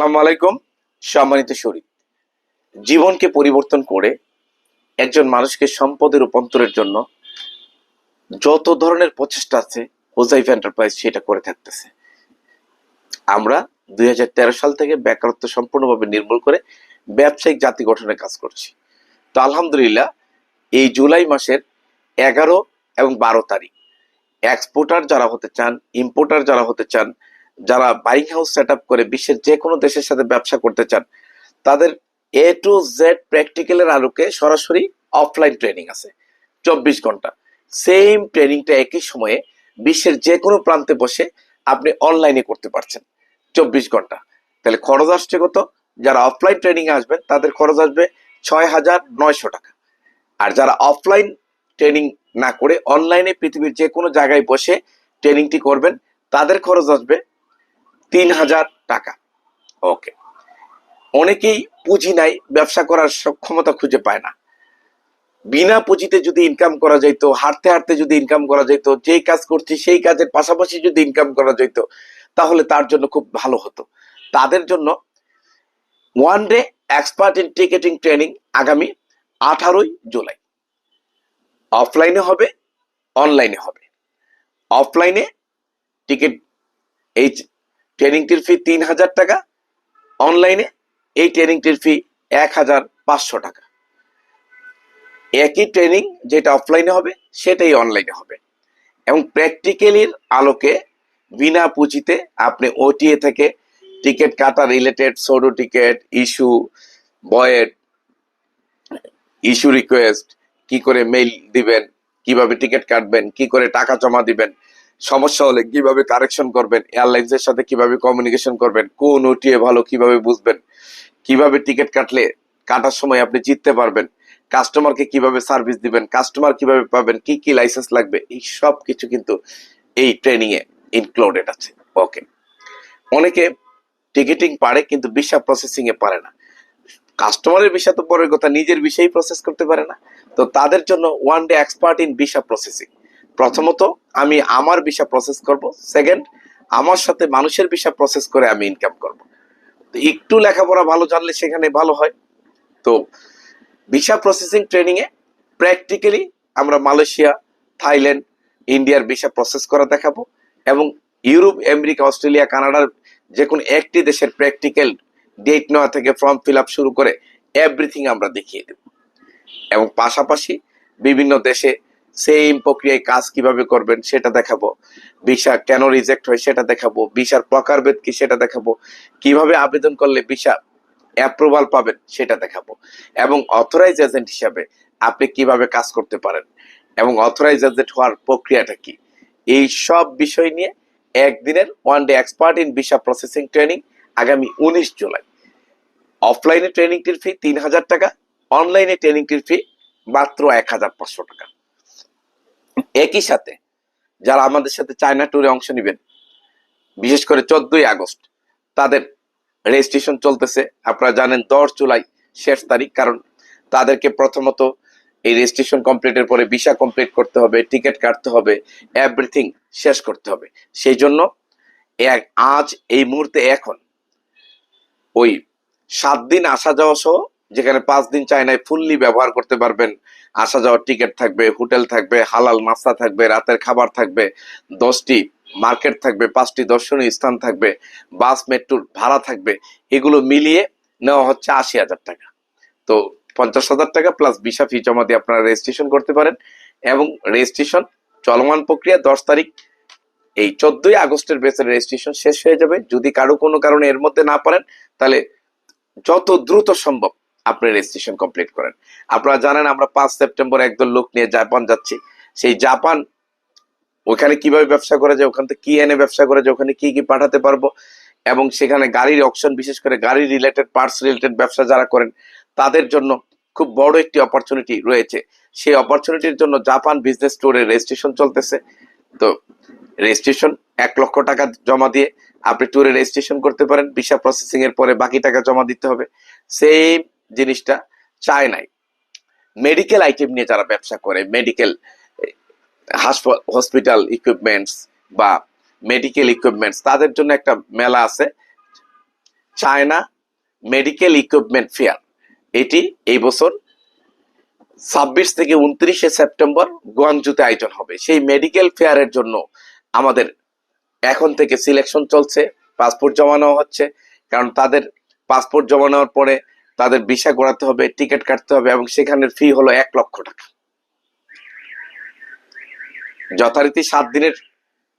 আসসালামু আলাইকুম, সম্মানিত শরীর। জীবনকে পরিবর্তন করে একজন মানুষকে সম্পদে রূপান্তরের জন্য যত ধরনের প্রচেষ্টা আছে, হোজাইফ এন্টারপ্রাইজ সেটা করে থাকতেছে। আমরা দুই সাল থেকে বেকারত্ব সম্পূর্ণভাবে নির্মূল করে ব্যবসায়িক জাতি গঠনের কাজ করছি। তো আলহামদুলিল্লাহ, এই জুলাই মাসের এগারো এবং বারো তারিখ এক্সপোর্টার যারা হতে চান ইম্পোর্টার যারা হতে চান যারা বাইং হাউস সেট করে বিশ্বের যে কোনো দেশের সাথে ব্যবসা করতে চান, তাদের এ টু জেড প্র্যাকটিক্যালের আলোকে সরাসরি অফলাইন ট্রেনিং আছে, চব্বিশ ঘণ্টা। সেম ট্রেনিংটা একই সময়ে বিশ্বের যে কোনো প্রান্তে বসে আপনি অনলাইনে করতে পারছেন, চব্বিশ ঘণ্টা। তাহলে খরচ আসছে কত? যারা অফলাইন ট্রেনিং আসবেন, তাদের খরচ আসবে ছয় হাজার নয়শো টাকা। আর যারা অফলাইন ট্রেনিং না করে অনলাইনে পৃথিবীর যে কোনো জায়গায় বসে ট্রেনিংটি করবেন, তাদের খরচ আসবে তিন হাজার টাকা। ওকে অনেকেই পুঁজি নাই, ব্যবসা করার সক্ষমতা খুঁজে পায় না। বিনা পুঁজিতে যদি ইনকাম করা যেত হাঁটতে হাঁটতে যদি ইনকাম করা যেত যেই কাজ করছি সেই কাজের পাশাপাশি যদি ইনকাম করা যেত তাহলে তার জন্য খুব ভালো হতো। তাদের জন্য one day expert in ticketing training আগামী আঠারোই জুলাই। অফলাইনে হবে অনলাইনে হবে। অফলাইনে টিকিট এই ট্রেনিংটির ফি তিন হাজার টাকা অনলাইনে এই ট্রেনিংটির ফি এক হাজার পাঁচশো টাকা। একই ট্রেনিং যেটা অফলাইনে হবে, সেটাই অনলাইনে হবে। এবং প্র্যাকটিক্যালির আলোকে বিনা পুঁজিতে আপনি ওটিএ থেকে টিকিট কাটা related সোডো ticket issue void issue request কি করে মেইল দিবেন, কীভাবে টিকিট কাটবেন, কি করে টাকা জমা দিবেন সমস্যা হলে কীভাবে কারেকশন করবেন এয়ারলাইন্স এর সাথে কীভাবে কমিউনিকেশন করবেন, কোন ওটিএ ভালো কীভাবে বুঝবেন, কীভাবে টিকিট কাটলে, কাটার সময় আপনি জিততে পারবেন কাস্টমারকে কীভাবে সার্ভিস দিবেন কাস্টমার কীভাবে পাবেন, কি কি লাইসেন্স লাগবে, এই সব কিছু কিন্তু এই ট্রেনিং এ ইনক্লুডেড আছে। ওকে অনেকে টিকিটিং পারে কিন্তু ভিসা প্রসেসিং এ পারে না। কাস্টমারের ভিসা তো পরের কথা, নিজের বিষয়ই প্রসেস করতে পারে না। তো তাদের জন্য one day expert in visa processing প্রথমত, আমি আমার ভিসা প্রসেস করব। সেকেন্ড আমার সাথে মানুষের ভিসা প্রসেস করে আমি ইনকাম করব। একটু লেখাপড়া ভালো জানলে সেখানে ভালো হয়। তো ভিসা প্রসেসিং ট্রেনিং এ প্র্যাকটিক্যালি আমরা মালয়েশিয়া, থাইল্যান্ড, ইন্ডিয়ার ভিসা প্রসেস করা দেখাবো এবং ইউরোপ, আমেরিকা, অস্ট্রেলিয়া, কানাডার যে কোনো একটি দেশের প্র্যাকটিক্যাল ডেট নেওয়া থেকে ফর্ম ফিল আপ শুরু করে এভরিথিং আমরা দেখিয়ে দেব। এবং পাশাপাশি বিভিন্ন দেশে সেম প্রক্রিয়ায় কাজ কীভাবে করবেন সেটা দেখাবো। ভিসা কেন রিজেক্ট হয় সেটা দেখাবো। ভিসার প্রকারভেদ কি সেটা দেখাবো। কীভাবে আবেদন করলে ভিসা অ্যাপ্রুভাল পাবেন সেটা দেখাবো। এবং অথরাইজ এজেন্ট হিসাবে আপনি কীভাবে কাজ করতে পারেন এবং অথরাইজ এজেন্ট হওয়ার প্রক্রিয়াটা কি? এই সব বিষয় নিয়ে একদিনের one day expert in visa processing training আগামী উনিশ জুলাই। অফলাইনে ট্রেনিংটির ফি তিন হাজার টাকা অনলাইনে ট্রেনিংটির ফি মাত্র এক হাজার পাঁচশো টাকা। একই সাথে যারা আমাদের সাথে চায়না ট্যুরে অংশ নেবেন, বিশেষ করে চোদ্দই আগস্ট, তাদের রেজিস্ট্রেশন চলতেছে। আপনারা জানেন দশ জুলাই শেষ তারিখ, কারণ তাদেরকে প্রথমত এই রেজিস্ট্রেশন কমপ্লিটের পরে ভিসা কমপ্লিট করতে হবে টিকিট কাটতে হবে এভরিথিং শেষ করতে হবে। সেই জন্য আজ এই মুহূর্তে এখন ওই সাত দিন আসা যাওয়া সহ যেখানে পাঁচ দিন চায়নায় ফুললি ব্যবহার করতে পারবেন। আসা যাওয়ার টিকিট থাকবে, হোটেল থাকবে, হালাল নাস্তা থাকবে, রাতের খাবার থাকবে, দশটি মার্কেট থাকবে, পাঁচটি দর্শনীয় স্থান থাকবে, বাস মেট্রোর ভাড়া থাকবে। এগুলো মিলিয়ে নেওয়া হচ্ছে আশি হাজার টাকা। তো পঞ্চাশ হাজার টাকা প্লাস ভিসা ফি জমা দিয়ে আপনারা রেজিস্ট্রেশন করতে পারেন এবং রেজিস্ট্রেশন চলমান প্রক্রিয়া দশ তারিখ এই চোদ্দই আগস্টের বেসের রেজিস্ট্রেশন শেষ হয়ে যাবে। যদি কারও কোনো কারণে এর মধ্যে না পারেন, তাহলে যত দ্রুত সম্ভব আপনি রেজিস্ট্রেশন কমপ্লিট করেন। আপনারা জানেন আমরা পাঁচ সেপ্টেম্বর একদল লোক নিয়ে জাপান যাচ্ছি। সেই জাপান ওখানে কীভাবে ব্যবসা করা যায়, ওখান থেকে কি এনে ব্যবসা করা যায়, ওখানে কি কি পাঠাতে পারব এবং সেখানে গাড়ির অপশন বিশেষ করে গাড়ি রিলেটেড পার্টস রিলেটেড ব্যবসা যারা করেন, তাদের জন্য খুব বড় একটি অপরচুনিটি রয়েছে। সেই অপরচুনিটির জন্য জাপান বিজনেস ট্যুরের রেজিস্ট্রেশন চলতেছে। তো রেজিস্ট্রেশন এক লক্ষ টাকা জমা দিয়ে আপনি ট্যুরে রেজিস্ট্রেশন করতে পারেন। ভিসা প্রসেসিং এর পরে বাকি টাকা জমা দিতে হবে। সেম জিনিসটা চায় নাই। মেডিকেল আইটেম নিয়ে যারা ব্যবসা করে মেডিকেল হসপিটাল ইকুইপমেন্টস বা মেডিকেল ইকুইপমেন্টস তাদের জন্য একটা মেলা আছে। চায়না মেডিকেল ইকুইপমেন্ট ফেয়ার এটি এই বছর ছাব্বিশ থেকে উনত্রিশে সেপ্টেম্বর গোয়াংজুতে আয়োজন হবে। সেই মেডিকেল ফেয়ারের জন্য আমাদের এখন থেকে সিলেকশন চলছে পাসপোর্ট জমা নেওয়া হচ্ছে। কারণ তাদের পাসপোর্ট জমা নেওয়ার পরে তাদের ভিসা করাতে হবে, টিকিট কাটতে হবে এবং সেখানের ফি হলো এক লক্ষ টাকা। যথারীতি সাত দিনের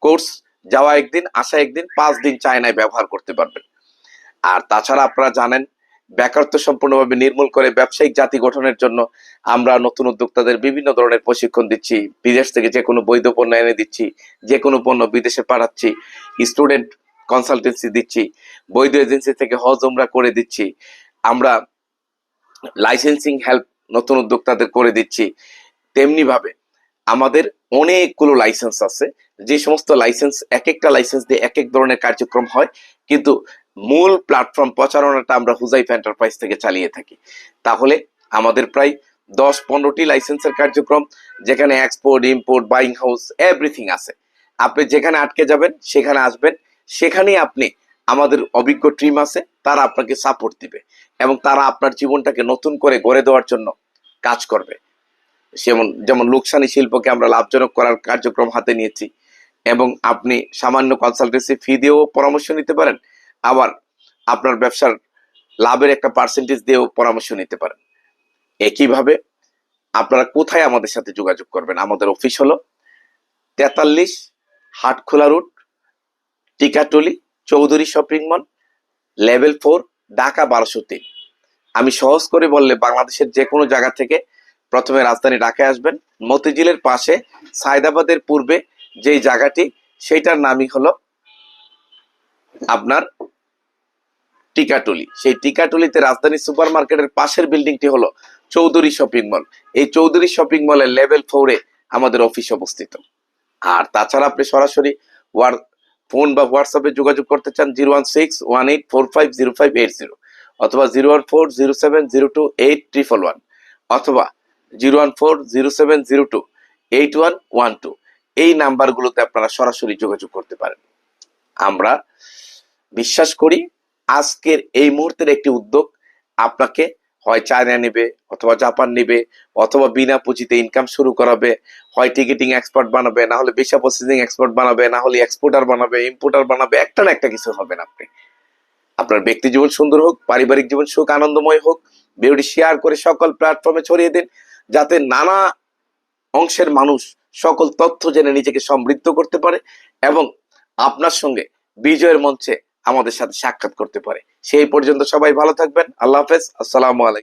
কোর্স যাওয়া একদিন, আসা একদিন, পাঁচ দিন চায়নায় ব্যবহার করতে পারবেন। আর তাছাড়া আপনারা জানেন, বেকারত্ব সম্পূর্ণভাবে নির্মূল করে ব্যবসায়িক জাতি গঠনের জন্য আমরা নতুন উদ্যোক্তাদের বিভিন্ন ধরনের প্রশিক্ষণ দিচ্ছি, বিদেশ থেকে যে কোনো বৈধ পণ্য এনে দিচ্ছি, যে কোনো পণ্য বিদেশে পাঠাচ্ছি স্টুডেন্ট কনসালটেন্সি দিচ্ছি, বৈধ এজেন্সি থেকে হজ উমরা করে দিচ্ছি। আমরা লাইসেন্সিং হেল্প নতুন উদ্যোক্তাদের করে দিচ্ছি তেমনি ভাবে আমাদের অনেকগুলো লাইসেন্স আছে। যে সমস্ত লাইসেন্স এক একটা লাইসেন্স দিয়ে এক এক ধরনের কার্যক্রম হয়, কিন্তু মূল প্ল্যাটফর্ম প্রচারণাটা আমরা হুজাইফ এন্টারপ্রাইজ থেকে চালিয়ে থাকি। তাহলে আমাদের প্রায় দশ পনেরোটি লাইসেন্সের কার্যক্রম, যেখানে export import buying house everything আছে। আপনি যেখানে আটকে যাবেন, সেখানে আসবেন, সেখানেই আপনি আমাদের অভিজ্ঞ টিম আছে, তারা আপনাকে সাপোর্ট দিবে এবং তারা আপনার জীবনটাকে নতুন করে গড়ে দেওয়ার জন্য কাজ করবে। যেমন যেমন লোকসানি শিল্পকে আমরা লাভজনক করার কার্যক্রম হাতে নিয়েছি এবং আপনি সামান্য কনসালটেন্সি ফি দিয়েও পরামর্শ নিতে পারেন, আবার আপনার ব্যবসার লাভের একটা পার্সেন্টেজ দিয়েও পরামর্শ নিতে পারেন। একইভাবে আপনারা কোথায় আমাদের সাথে যোগাযোগ করবেন? আমাদের অফিস হলো তেতাল্লিশ Hatkhola root Tikatuli Chowdhury shopping mall level four, Dhaka বারোশো তিন আমি সহজ করে বললে বাংলাদেশের যে কোনো জায়গা থেকে প্রথমে রাজধানী ঢাকায় আসবেন। মতিঝিলের পাশে সায়দাবাদের পূর্বে যেই জায়গাটি, সেইটার নামই হলো আপনার টিকাটুলি। সেই টিকাটুলিতে রাজধানী সুপার মার্কেটের পাশের বিল্ডিংটি হলো চৌধুরী শপিং মল। এই চৌধুরী শপিং মলের লেভেল ফোরে আমাদের অফিস অবস্থিত। আর তাছাড়া আপনি সরাসরি ওয়ার ফোন বা হোয়াটসঅ্যাপে যোগাযোগ করতে চান zero one six one eight four five zero five eight zero অথবা zero one four zero seven zero two eight triple one অথবা zero one four zero seven zero two eight one one two. এই নাম্বারগুলোতে আপনারা সরাসরি যোগাযোগ করতে পারেন। আমরা বিশ্বাস করি আজকের এই মুহূর্তের একটি উদ্যোগ আপনাকে হয় চায়না নেবে, অথবা জাপান নেবে, অথবা বিনা পুঁজিতে ইনকাম শুরু করাবে, হয় টিকিটিং এক্সপার্ট বানাবে, না হলে ভিসা প্রসেসিং এক্সপার্ট বানাবে, না হলে এক্সপোর্টার বানাবে ইম্পোর্টার বানাবে, একটা না একটা কিছু হবেন আপনি। আপনার ব্যক্তি জীবন সুন্দর হোক, পারিবারিক জীবন সুখ, আনন্দময় হোক, ভিডিওটি শেয়ার করে সকল প্ল্যাটফর্মে ছড়িয়ে দিন, যাতে নানা অংশের মানুষ সকল তথ্য জেনে নিজেকে সমৃদ্ধ করতে পারে এবং আপনার সঙ্গে বিজয়ের মঞ্চে আমাদের সাথে সাক্ষাৎ করতে পারে। সেই পর্যন্ত সবাই ভালো থাকবেন। আল্লাহ হাফেজ। আসসালামু আলাইকুম।